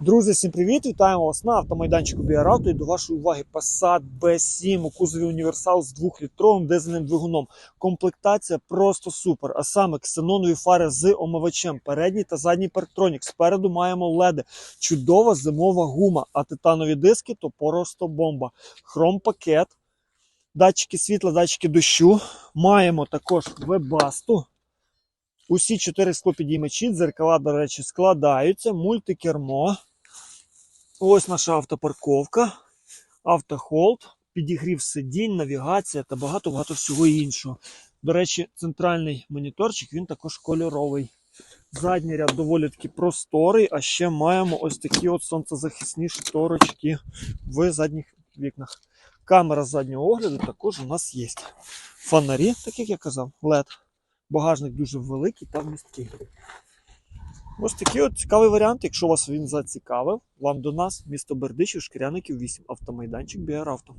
Друзі, всім привіт! Вітаємо вас на автомайданчику Біаравто і до вашої уваги Passat B7 у кузові універсал з 2-літровим дизельним двигуном. Комплектація просто супер. А саме ксенонові фари з омивачем, передній та задній парктронік. Спереду маємо леди, чудова зимова гума, а титанові диски то просто бомба. Хром-пакет, датчики світла, датчики дощу. Маємо також вебасту. Усі чотири склопідіймачі, дзеркала, до речі, складаються, мультикермо. Ось наша автопарковка, автохолд, підігрів сидінь, навігація та багато-багато всього іншого. До речі, центральний моніторчик він також кольоровий. Задній ряд доволі таки просторий, а ще маємо ось такі от сонцезахисні шторочки в задніх вікнах. Камера заднього огляду також у нас є. Фонарі, так як я казав, LED. Багажник дуже великий та місткий. Ось такий от цікавий варіант. Якщо вас він зацікавив, вам до нас, місто Бердичів, Шкіряників 8, автомайданчик Біаравто.